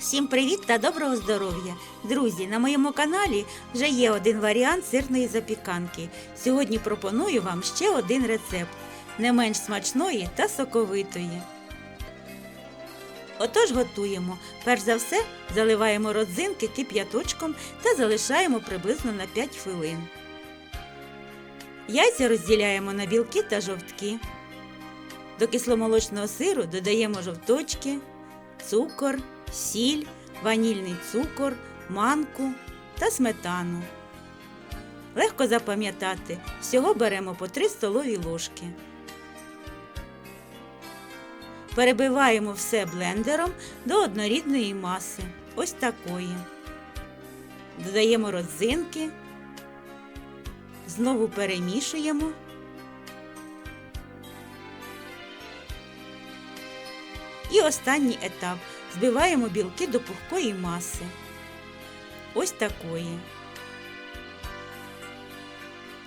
Всім привіт та доброго здоров'я! Друзі, на моєму каналі вже є один варіант сирної запіканки. Сьогодні пропоную вам ще один рецепт, не менш смачної та соковитої. Отож готуємо. Перш за все заливаємо родзинки кип'яточком та залишаємо приблизно на 5 хвилин. Яйця розділяємо на білки та жовтки. До кисломолочного сиру додаємо жовточки, цукор, сіль, ванільний цукор, манку та сметану. Легко запам'ятати, всього беремо по 3 столові ложки. Перебиваємо все блендером до однорідної маси. Ось такої. Додаємо родзинки. Знову перемішуємо. І останній етап. Збиваємо білки до пухкої маси. Ось такої.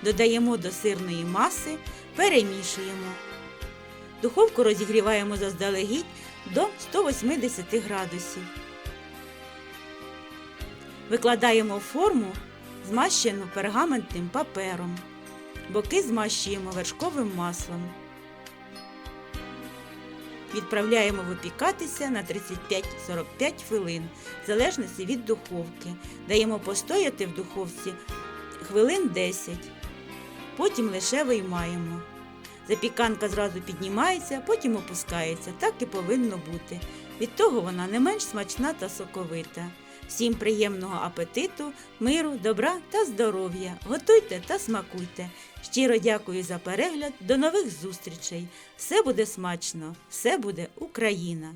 Додаємо до сирної маси, перемішуємо. Духовку розігріваємо заздалегідь до 180 градусів. Викладаємо форму, змащену пергаментним папером. Боки змащуємо вершковим маслом. Відправляємо випікатися на 35-45 хвилин, в залежності від духовки. Даємо постояти в духовці хвилин 10. Потім лише виймаємо. Запіканка зразу піднімається, потім опускається. Так і повинно бути. Від того вона не менш смачна та соковита. Всім приємного апетиту, миру, добра та здоров'я. Готуйте та смакуйте. Щиро дякую за перегляд. До нових зустрічей. Все буде смачно, все буде Україна!